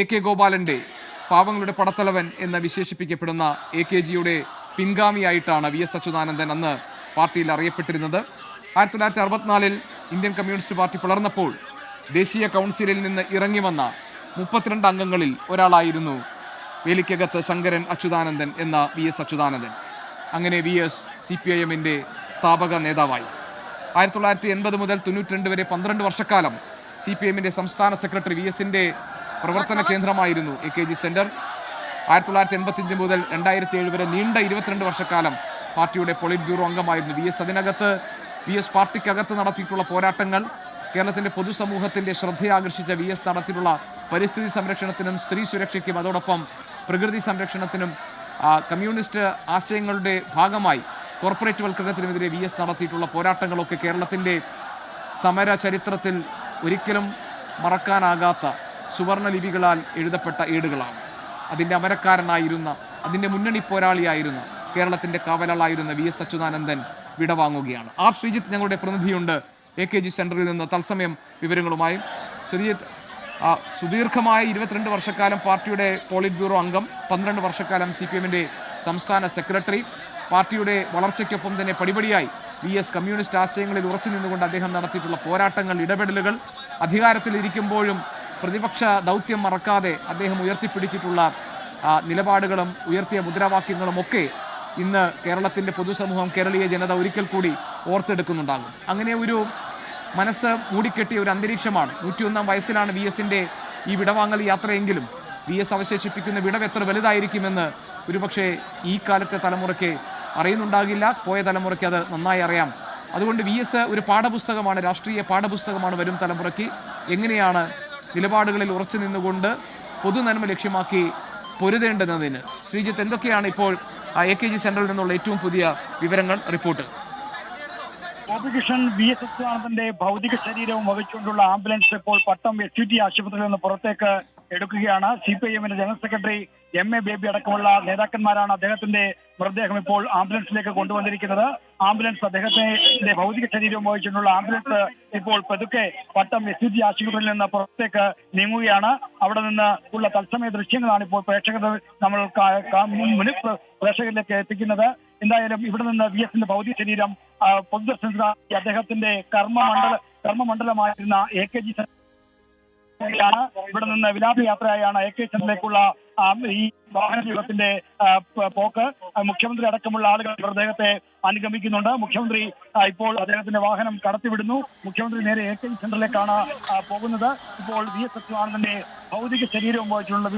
A K ഗോപാലന്റെ പാവങ്ങളുടെ പടത്തലവൻ എന്ന് വിശേഷിപ്പിക്കപ്പെടുന്ന A K ജിയുടെ പിൻഗാമിയായിട്ടാണ് വി എസ് അച്യുതാനന്ദൻ അന്ന് പാർട്ടിയിൽ അറിയപ്പെട്ടിരുന്നത്. ആയിരത്തി തൊള്ളായിരത്തി അറുപത്തിനാലിൽ ഇന്ത്യൻ കമ്മ്യൂണിസ്റ്റ് പാർട്ടി പിളർന്നപ്പോൾ ദേശീയ കൗൺസിലിൽ നിന്ന് ഇറങ്ങി വന്ന മുപ്പത്തിരണ്ട് അംഗങ്ങളിൽ ഒരാളായിരുന്നു വേലിക്കകത്ത് ശങ്കരൻ അച്യുതാനന്ദൻ എന്ന വി എസ് അച്യുതാനന്ദൻ. അങ്ങനെ V S C P I എമ്മിന്റെ സ്ഥാപക നേതാവായി. ആയിരത്തി തൊള്ളായിരത്തി എൺപത് മുതൽ തൊണ്ണൂറ്റിരണ്ട് വരെ പന്ത്രണ്ട് വർഷക്കാലം സി പി എമ്മിന്റെ സംസ്ഥാന സെക്രട്ടറി വി എസിന്റെ പ്രവർത്തന കേന്ദ്രമായിരുന്നു എ കെ ജി സെന്റർ ആയിരത്തി തൊള്ളായിരത്തി എൺപത്തിയഞ്ച് മുതൽ രണ്ടായിരത്തി ഏഴ് വരെ നീണ്ട ഇരുപത്തിരണ്ട് വർഷക്കാലം പാർട്ടിയുടെ പൊളിറ്റ് ബ്യൂറോ അംഗമായിരുന്നു വി എസ് അതിനകത്ത്. വി എസ് പാർട്ടിക്കകത്ത് നടത്തിയിട്ടുള്ള പോരാട്ടങ്ങൾ കേരളത്തിന്റെ പൊതുസമൂഹത്തിന്റെ ശ്രദ്ധയാകർഷിച്ച വി എസ് നടത്തിയിട്ടുള്ള പരിസ്ഥിതി സംരക്ഷണത്തിനും സ്ത്രീ സുരക്ഷയ്ക്കും അതോടൊപ്പം പ്രകൃതി സംരക്ഷണത്തിനും കമ്മ്യൂണിസ്റ്റ് ആശയങ്ങളുടെ ഭാഗമായി കോർപ്പറേറ്റ് വൽക്കരണത്തിനുമെതിരെ വി എസ് നടത്തിയിട്ടുള്ള പോരാട്ടങ്ങളൊക്കെ കേരളത്തിന്റെ സമര ചരിത്രത്തിൽ ഒരിക്കലും മറക്കാനാകാത്ത സുവർണ ലിപികളാൽ എഴുതപ്പെട്ട ഏടുകളാണ്. അതിന്റെ അമരക്കാരനായിരുന്ന അതിന്റെ മുന്നണി പോരാളിയായിരുന്ന കേരളത്തിന്റെ കാവലാളായിരുന്ന വി എസ് അച്യുതാനന്ദൻ വിടവാങ്ങുകയാണ് ആർ ശ്രീജിത്ത് ഞങ്ങളുടെ പ്രതിനിധിയുണ്ട്. എ കെ ജി സെന്ററിൽ നിന്ന് തത്സമയം വിവരങ്ങളുമായി. ശ്രീജിത്ത് സുദീർഘമായ ഇരുപത്തിരണ്ട് വർഷക്കാലം പാർട്ടിയുടെ പോളിറ്റ് ബ്യൂറോ അംഗം പന്ത്രണ്ട് വർഷക്കാലം സി പി എമ്മിന്റെ സംസ്ഥാന സെക്രട്ടറി. പാർട്ടിയുടെ വളർച്ചയ്ക്കൊപ്പം തന്നെ പടിപടിയായി വി എസ് കമ്മ്യൂണിസ്റ്റ് ആശയങ്ങളിൽ ഉറച്ചു നിന്നുകൊണ്ട് അദ്ദേഹം നടത്തിയിട്ടുള്ള പോരാട്ടങ്ങൾ ഇടപെടലുകൾ. അധികാരത്തിലിരിക്കുമ്പോഴും പ്രതിപക്ഷ ദൗത്യം മറക്കാതെ അദ്ദേഹം ഉയർത്തിപ്പിടിച്ചിട്ടുള്ള നിലപാടുകളും ഉയർത്തിയ മുദ്രാവാക്യങ്ങളും ഒക്കെ ഇന്ന് കേരളത്തിന്റെ പൊതുസമൂഹം കേരളീയ ജനത ഒരിക്കൽ കൂടി ഓർത്തെടുക്കുന്നുണ്ടാകും. അങ്ങനെ ഒരു മനസ്സ് മൂടിക്കെട്ടിയ ഒരു അന്തരീക്ഷമാണ്. നൂറ്റിയൊന്നാം വയസ്സിലാണ് വി എസിന്റെ ഈ വിടവാങ്ങൽ യാത്രയെങ്കിലും വി എസ് അവശേഷിപ്പിക്കുന്ന വിടവ് എത്ര വലുതായിരിക്കുമെന്ന് ഒരുപക്ഷെ ഈ കാലത്തെ തലമുറയ്ക്ക് അറിയുന്നുണ്ടാകില്ല. പോയ തലമുറയ്ക്ക് അത് നന്നായി അറിയാം. അതുകൊണ്ട് വി എസ് ഒരു പാഠപുസ്തകമാണ് രാഷ്ട്രീയ പാഠപുസ്തകമാണ് വരും തലമുറയ്ക്ക്. എങ്ങനെയാണ് നിലപാടുകളിൽ ഉറച്ചു നിന്നുകൊണ്ട് പൊതുനന്മ ലക്ഷ്യമാക്കി പൊരുതേണ്ടതിന് ശ്രീജിത്ത് എന്തൊക്കെയാണ് ഇപ്പോൾ എ കെ ജി സെന്ററിൽ നിന്നുള്ള ഏറ്റവും പുതിയ വിവരങ്ങൾ report? Gopikrishnan V S S ആനന്ദന്റെ ഭൗതിക ശരീരവും വഹിച്ചുകൊണ്ടുള്ള ആംബുലൻസ് ഇപ്പോൾ പട്ടം എസ് ടി ആശുപത്രിയിൽ നിന്ന് പുറത്തേക്ക് എടുക്കുകയാണ്. സി പി ഐ എമ്മിന്റെ general secretary M A Baby അടക്കമുള്ള നേതാക്കന്മാരാണ് അദ്ദേഹത്തിന്റെ മൃതദേഹം ഇപ്പോൾ ആംബുലൻസിലേക്ക് കൊണ്ടുവന്നിരിക്കുന്നത്. ആംബുലൻസ് അദ്ദേഹത്തിന്റെ ഭൗതിക ശരീരം ഉപയോഗിച്ചിട്ടുള്ള ആംബുലൻസ് ഇപ്പോൾ പതുക്കെ പട്ടം എസ് ജി ആശുപത്രിയിൽ നിന്ന് പുറത്തേക്ക് നീങ്ങുകയാണ്. അവിടെ നിന്ന് ഉള്ള തത്സമയ ദൃശ്യങ്ങളാണ് ഇപ്പോൾ പ്രേക്ഷകർ നമ്മൾ മുന്നിൽ പ്രേക്ഷകരിലേക്ക് എത്തിക്കുന്നത്. എന്തായാലും ഇവിടെ നിന്ന് വി എസിന്റെ ഭൗതിക ശരീരം പൊതുദർശനത്തിനായി അദ്ദേഹത്തിന്റെ കർമ്മമണ്ഡല കർമ്മമണ്ഡലമായിരുന്ന എ കെ ജി ഇവിടെ നിന്ന് വിലാപയാത്രയായാണ് എ കെ സെന്ററിലേക്കുള്ള ആ, ഈ വാഹന വ്യൂഹത്തിന്റെ പോക്ക് മുഖ്യമന്ത്രി അടക്കമുള്ള ആളുകൾ മൃതദേഹത്തെ അനുഗമിക്കുന്നുണ്ട്. മുഖ്യമന്ത്രി ഇപ്പോൾ അദ്ദേഹത്തിന്റെ വാഹനം കടത്തിവിടുന്നു. മുഖ്യമന്ത്രി നേരെ എ കെ സെന്ററിലേക്കാണ് പോകുന്നത്. ഇപ്പോൾ വി എസ് സത്യവാനന്ദന്റെ ഭൗതിക ശരീരവും വഹിച്ചുള്ള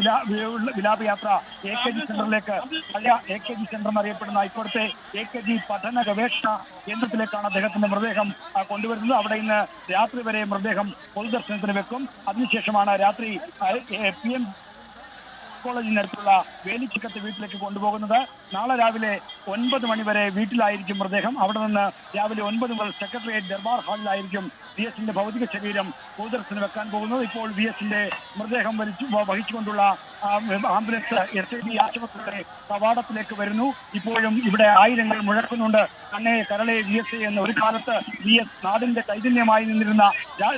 വിലാപയാത്ര എ കെ ജി സെന്ററിലേക്ക് പഴയ എ കെ ജി സെന്റർ എന്നറിയപ്പെടുന്ന ഇപ്പോഴത്തെ എ കെ ജി പഠന ഗവേഷണ കേന്ദ്രത്തിലേക്കാണ് അദ്ദേഹത്തിന്റെ മൃതദേഹം കൊണ്ടുവരുന്നത്. അവിടെ ഇന്ന് രാത്രി വരെ മൃതദേഹം പൊതുദർശനത്തിന് വെക്കും. അതിനുശേഷമാണ് രാത്രി പി എം കോളേജിനടുത്തുള്ള വേലിച്ചിക്കത്ത് വീട്ടിലേക്ക് കൊണ്ടുപോകുന്നത്. നാളെ രാവിലെ ഒൻപത് മണിവരെ വീട്ടിലായിരിക്കും മൃതദേഹം. അവിടെ നിന്ന് രാവിലെ ഒൻപത് മുതൽ സെക്രട്ടേറിയറ്റ് ദർബാർ ഹാളിലായിരിക്കും വി എസിന്റെ ഭൗതിക ശരീരം പൊതുദർശനം വെക്കാൻ പോകുന്നത്. ഇപ്പോൾ വി എസിന്റെ മൃതദേഹം വലിച്ചു വഹിച്ചുകൊണ്ടുള്ള ആംബുലൻസ് എസ് ഐ ബി ആശുപത്രിയുടെ കവാടത്തിലേക്ക് വരുന്നു. ഇപ്പോഴും ഇവിടെ ആയിരങ്ങൾ മുഴക്കുന്നുണ്ട്. കണ്ണയെ കരളെ വി എസ് ഐ എന്ന് ഒരു കാലത്ത് വി എസ് നാടിന്റെ ചൈതന്യമായി നിന്നിരുന്ന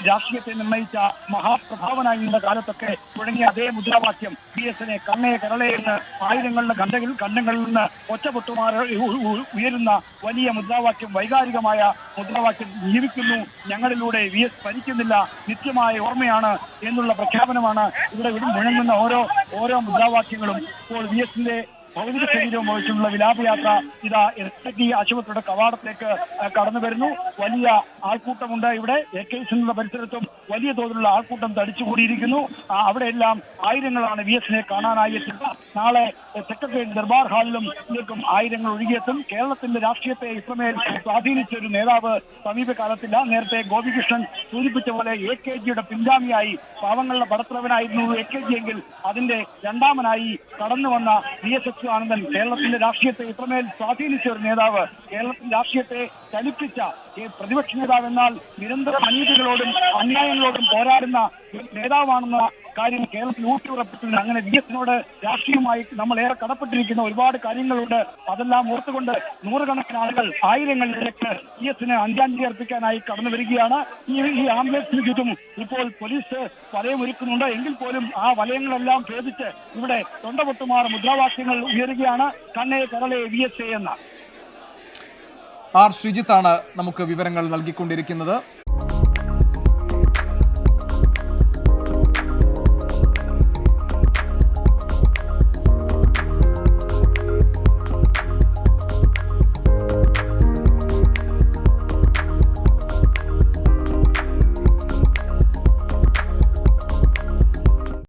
രാഷ്ട്രീയത്തെ നിർണയിച്ച മഹാപ്രഭാവനായി നിന്ന കാലത്തൊക്കെ തുടങ്ങിയ അതേ മുദ്രാവാക്യം വി എസിനെ കണ്ണേ കരളെ എന്ന് ആയിരങ്ങളുടെ കണ്ടകൾ കണ്ണങ്ങളിൽ നിന്ന് ഒറ്റപൊട്ടുമാർ ഉയരുന്ന വലിയ മുദ്രാവാക്യം വൈകാരികമായ മുദ്രാവാക്യം ജീവിക്കുന്നു. ഞങ്ങളിലൂടെ വി എസ് ഭരിക്കുന്നില്ല. നിത്യമായ ഓർമ്മയാണ് എന്നുള്ള പ്രഖ്യാപനമാണ് ഇവിടെ വിടും മുഴങ്ങുന്ന ഓരോ ഓരോ മുദ്രാവാക്യങ്ങളും. ഇപ്പോൾ വി എസിന്റെ ഭൗതിക ശരീരവും വഹിച്ചുള്ള വിലാപയാത്ര ഇതാ എസ് ടി ആശുപത്രിയുടെ കവാടത്തിലേക്ക് കടന്നു വരുന്നു. വലിയ ആൾക്കൂട്ടമുണ്ട് ഇവിടെ. എ കെ സിന്റെ പരിസരത്തും വലിയ തോതിലുള്ള ആൾക്കൂട്ടം തടിച്ചുകൂടിയിരിക്കുന്നു. അവിടെ അവിടെയെല്ലാം ആയിരങ്ങളാണ് വി എസിനെ കാണാനായി എത്തുക നാളെ സെക്രട്ടേറിയറ്റ് ദർബാർ ഹാളിലും ഇതിലേക്കും ആയിരങ്ങൾ ഒഴുകിയെത്തും. കേരളത്തിന്റെ രാഷ്ട്രീയത്തെ ഇത്രമേൽ സ്വാധീനിച്ച ഒരു നേതാവ് സമീപകാലത്തില്ല. നേരത്തെ ഗോപികൃഷ്ണൻ സൂചിപ്പിച്ച പോലെ എ കെ ജിയുടെ പിൻഗാമിയായി പാവങ്ങളുടെ പടത്തലവനായിരുന്നു എ കെ ജി എങ്കിൽ അതിന്റെ രണ്ടാമനായി കടന്നു വന്ന വി എസ് അച്യുതാനന്ദൻ കേരളത്തിന്റെ രാഷ്ട്രീയത്തെ ഇത്രമേൽ സ്വാധീനിച്ച ഒരു നേതാവ് കേരളത്തിന്റെ രാഷ്ട്രീയത്തെ ചലിപ്പിച്ച പ്രതിപക്ഷ നേതാവ് എന്നാൽ നിരന്തരം അനീതികളോടും അന്യായങ്ങളോടും പോരാടുന്ന നേതാവാണെന്ന കാര്യം കേരളത്തിൽ ഊട്ടി ഉറപ്പിച്ചിട്ടുണ്ട് അങ്ങനെ വി എസിനോട് രാഷ്ട്രീയമായി നമ്മൾ ഏറെ കടപ്പെട്ടിരിക്കുന്ന ഒരുപാട് കാര്യങ്ങളുണ്ട്. അതെല്ലാം ഓർത്തുകൊണ്ട് നൂറുകണക്കിന് ആളുകൾ ആയിരങ്ങളിലേക്ക് വി എസിന് അഞ്ചാഞ്ചി അർപ്പിക്കാനായി കടന്നു വരികയാണ്. ഈ ഈ ആംബുലൻസിന് ചുറ്റും ഇപ്പോൾ പോലീസ് വലയം ഒരുക്കുന്നുണ്ട്. എങ്കിൽ പോലും ആ വലയങ്ങളെല്ലാം ഭേദിച്ച് ഇവിടെ തൊണ്ടപൊട്ടുമാർ മുദ്രാവാക്യങ്ങൾ ഉയരുകയാണ്. കണ്ണേ കടലേ വി എസ് എ എന്ന. ആർ ശ്രീജിത്താണ് നമുക്ക് വിവരങ്ങൾ നൽകിക്കൊണ്ടിരിക്കുന്നത്.